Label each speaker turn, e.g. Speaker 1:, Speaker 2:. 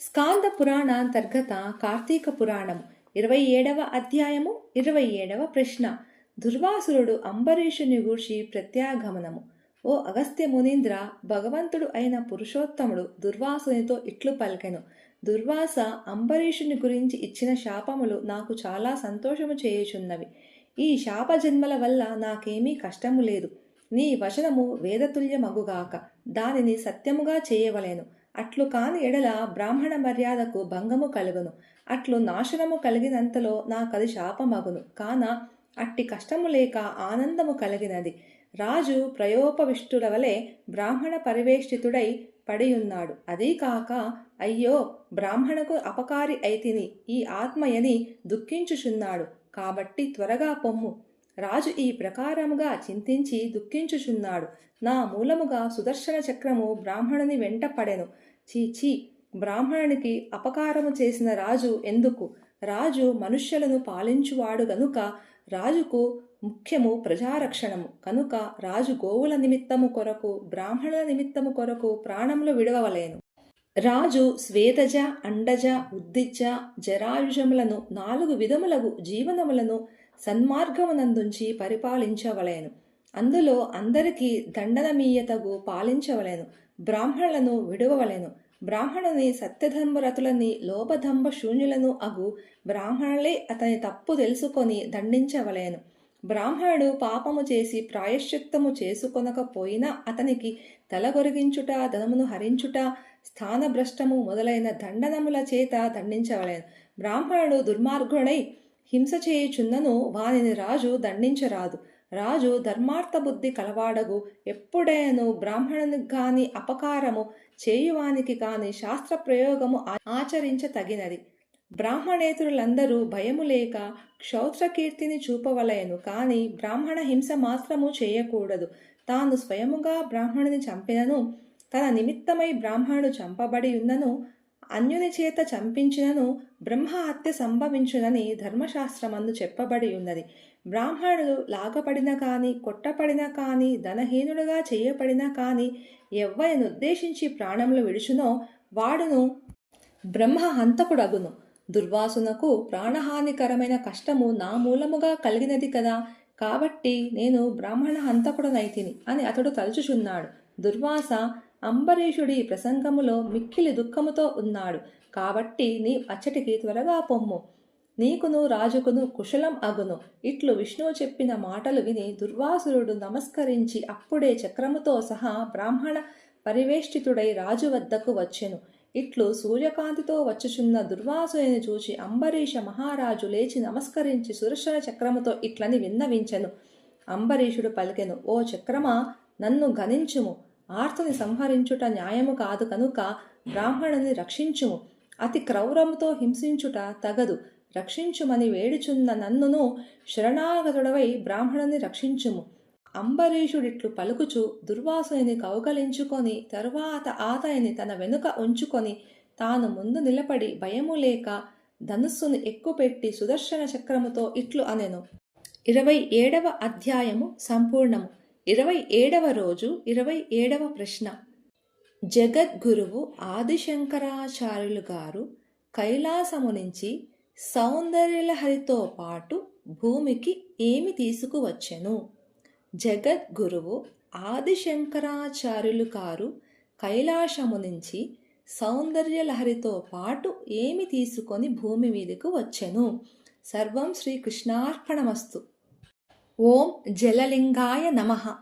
Speaker 1: స్కాంద పురాణాంతర్గత కార్తీక పురాణము ఇరవై ఏడవ అధ్యాయము ఇరవై ఏడవ ప్రశ్న. దుర్వాసురుడు అంబరీషుని గూర్చి ప్రత్యాగమనము. ఓ అగస్త్య మునీంద్ర భగవంతుడు అయిన పురుషోత్తముడు దుర్వాసునితో ఇట్లు పలికెను. దుర్వాస అంబరీషుని గురించి ఇచ్చిన శాపములు నాకు చాలా సంతోషము చేయుచున్నవి. ఈ శాప జన్మల వల్ల నాకేమీ కష్టము లేదు. నీ వచనము వేదతుల్యమగుగాక. దానిని సత్యముగా చేయవలెను. అట్లు కాని ఎడల బ్రాహ్మణ మర్యాదకు భంగము కలుగును. అట్లు నాశనము కలిగినంతలో నాకది శాపమగును. కాన అట్టి కష్టము లేక ఆనందము కలిగినది. రాజు ప్రయోపవిష్టుల వలె బ్రాహ్మణ పరివేష్టితుడై పడియున్నాడు. అదీ కాక అయ్యో బ్రాహ్మణకు అపకారి అయితిని ఈ ఆత్మయని దుఃఖించుచున్నాడు. కాబట్టి త్వరగా పొమ్ము. రాజు ఈ ప్రకారముగా చింతించి దుఃఖించుచున్నాడు. నా మూలముగా సుదర్శన చక్రము బ్రాహ్మణుని వెంట పడెను. చీచీ బ్రాహ్మణునికి అపకారము చేసిన రాజు ఎందుకు? రాజు మనుష్యులను పాలించువాడు గనుక రాజుకు ముఖ్యము ప్రజారక్షణము. కనుక రాజు గోవుల నిమిత్తము కొరకు బ్రాహ్మణుల నిమిత్తము కొరకు ప్రాణములు విడవలేను రాజు స్వేదజ అండజ ఉద్దిజ జరాయుషములను నాలుగు విధములగు జీవనములను సన్మార్గమునందుంచి పరిపాలించవలేను. అందులో అందరికీ దండనమీయతగు పాలించవలేను. బ్రాహ్మణులను విడువవలెను. బ్రాహ్మణుని సత్యధర్మరతులని లోపదంభ శూన్యులను అగు బ్రాహ్మణులే అతని తప్పు తెలుసుకొని దండించవలేను. బ్రాహ్మణుడు పాపము చేసి ప్రాయశ్చిత్తము చేసుకొనకపోయినా అతనికి తలగొరిగించుట ధనమును హరించుట స్థానభ్రష్టము మొదలైన దండనముల చేత దండించవలేను. బ్రాహ్మణుడు దుర్మార్గుడై హింస చేయుచున్నను వానిని రాజు దండించరాదు. రాజు ధర్మార్థ బుద్ధి కలవాడగు. ఎప్పుడేను బ్రాహ్మణునికి గాని అపకారము చేయువానికి కాని శాస్త్ర ప్రయోగము ఆచరించ ఆచరించతగినది. బ్రాహ్మణేతరులందరూ భయము లేక క్షౌత్రకీర్తిని చూపవలయను కానీ బ్రాహ్మణ హింస మాత్రము చేయకూడదు. తాను స్వయముగా బ్రాహ్మణుని చంపినను తన నిమిత్తమై బ్రాహ్మణుడు చంపబడి ఉన్నను అన్యుని చేత చంపించినను బ్రహ్మహత్య సంభవించునని ధర్మశాస్త్రమందు చెప్పబడి ఉన్నది. బ్రాహ్మణుడు లాగపడిన కానీ కొట్టపడిన కానీ ధనహీనుడుగా చేయబడిన కానీ ఎవ్వరిని ఉద్దేశించి ప్రాణములు విడుచునో వాడును బ్రహ్మ హంతకుడగును దుర్వాసునకు ప్రాణహానికరమైన కష్టము నా మూలముగా కలిగినది కదా. కాబట్టి నేను బ్రాహ్మణ హంతకుడనైతిని అని అతడు తలుచుచున్నాడు. దుర్వాస అంబరీషుడి ప్రసంగములో మిక్కిలి దుఃఖముతో ఉన్నాడు. కాబట్టి నీ అచ్చటికి త్వరగా పొమ్ము. నీకును రాజుకును కుశలం అగును. ఇట్లు విష్ణువు చెప్పిన మాటలు విని దుర్వాసురుడు నమస్కరించి అప్పుడే చక్రముతో సహా బ్రాహ్మణ పరివేష్టితుడై రాజు వద్దకు వచ్చెను. ఇట్లు సూర్యకాంతితో వచ్చుచున్న దుర్వాసుని చూచి అంబరీష మహారాజు లేచి నమస్కరించి సుదర్శన చక్రముతో ఇట్లని విన్నవించెను. అంబరీషుడు పలికెను ఓ చక్రమా నన్ను గణించుము ఆర్తుని సంహరించుట న్యాయము కాదు కనుక బ్రాహ్మణుని రక్షించుము. అతి క్రౌరముతో హింసించుట తగదు. రక్షించుమని వేడుచున్న నన్నును శరణాగతుడవై బ్రాహ్మణుని రక్షించుము. అంబరీషుడిట్లు పలుకుచు దుర్వాసుని కౌగలించుకొని తరువాత ఆతనిని తన వెనుక ఉంచుకొని తాను ముందు నిలబడి భయము లేక ధనుస్సును ఎక్కుపెట్టి సుదర్శన చక్రముతో ఇట్లు అనెను. ఇరవై ఏడవ అధ్యాయము సంపూర్ణము. ఇరవై ఏడవ రోజు ఇరవై ఏడవ ప్రశ్న. జగద్గురువు ఆదిశంకరాచార్యులు గారు కైలాసము నుంచి సౌందర్యలహరితో పాటు భూమికి ఏమి తీసుకువచ్చెను? జగద్గురువు ఆదిశంకరాచార్యులు గారు కైలాసము నుంచి సౌందర్యలహరితో పాటు ఏమి తీసుకొని భూమి మీదకు వచ్చెను? సర్వం శ్రీకృష్ణార్పణమస్తు ஓம் ஜலலிங்காய நமகா